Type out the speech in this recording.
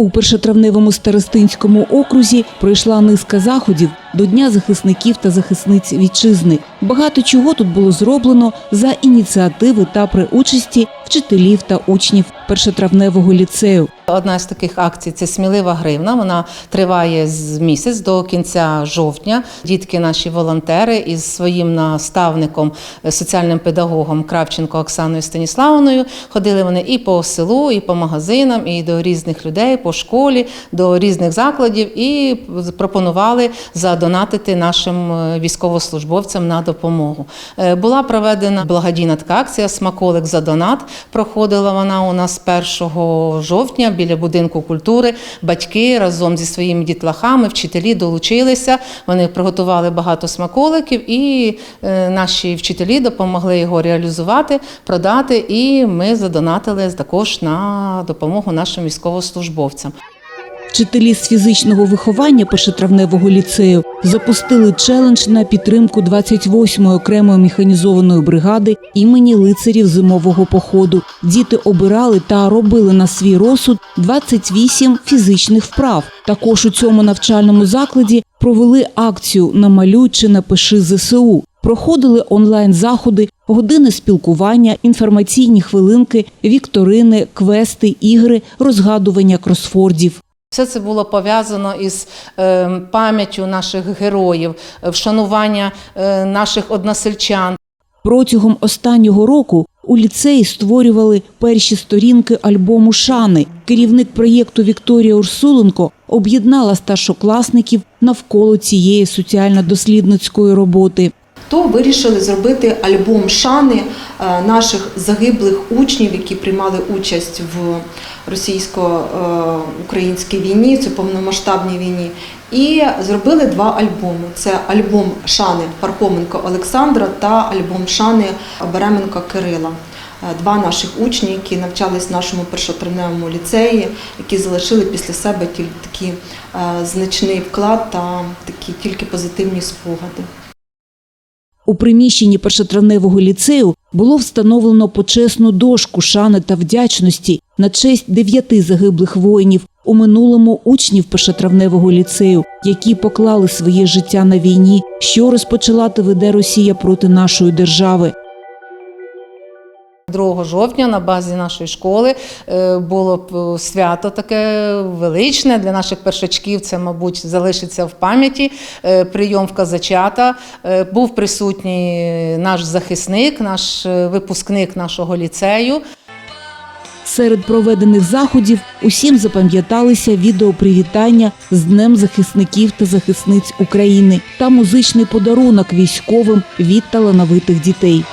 У першотравневому старостинському окрузі пройшла низка заходів до Дня захисників та захисниць вітчизни. Багато чого тут було зроблено за ініціативи та при участі вчителів та учнів першотравневого ліцею. Одна з таких акцій це смілива гривна. Вона триває з місяць до кінця жовтня. Дітки, наші волонтери, із своїм наставником, соціальним педагогом Кравченко Оксаною Станіславною ходили вони і по селу, і по магазинам, і до різних людей, по школі, до різних закладів, і пропонували задонатити нашим е, військовослужбовцям на допомогу. Е, Була проведена благодійна така акція Смаколик за донат. Проходила вона у нас 1 жовтня біля будинку культури. Батьки разом зі своїми дітлахами, вчителі долучилися. Вони приготували багато смаколиків, і е, наші вчителі допомогли його реалізувати, продати. І ми задонатили також на допомогу нашим військовослужбовцям. Вчителі з фізичного виховання першотравневого ліцею запустили челендж на підтримку 28-ї окремої механізованої бригади імені лицарів зимового походу. Діти обирали та робили на свій розсуд 28 фізичних вправ. Також у цьому навчальному закладі провели акцію «Намалюй чи напиши ЗСУ». Проходили онлайн-заходи, години спілкування, інформаційні хвилинки, вікторини, квести, ігри, розгадування кросфордів. Все це було пов'язано із е, пам'яттю наших героїв, вшанування е, наших односельчан. Протягом останнього року у ліцеї створювали перші сторінки альбому Шани. Керівник проєкту Вікторія Урсуленко об'єднала старшокласників навколо цієї соціально-дослідницької роботи. То вирішили зробити альбом шани е, наших загиблих учнів, які приймали участь в російсько-українській війні, це повномасштабній війні. І зробили два альбоми: це альбом шани Пархоменко Олександра та альбом шани Беременка Кирила. Е, Два наших учні, які навчались в нашому першотравневому ліцеї, які залишили після себе тільки такий е, значний вклад та такі тільки позитивні спогади. У приміщенні першотравневого ліцею було встановлено почесну дошку шани та вдячності на честь дев'яти загиблих воїнів у минулому учнів першотравневого ліцею, які поклали своє життя на війні, що розпочала та веде Росія проти нашої держави. 2 жовтня на базі нашої школи е, було е, свято таке величне для наших першачків. Це, мабуть, залишиться в пам'яті. Е, Прийом в казачата. Був присутній наш захисник, наш випускник нашого ліцею. Серед проведених заходів усім запам'яталися відеопривітання з Днем захисників та захисниць України та музичний подарунок військовим від талановитих дітей.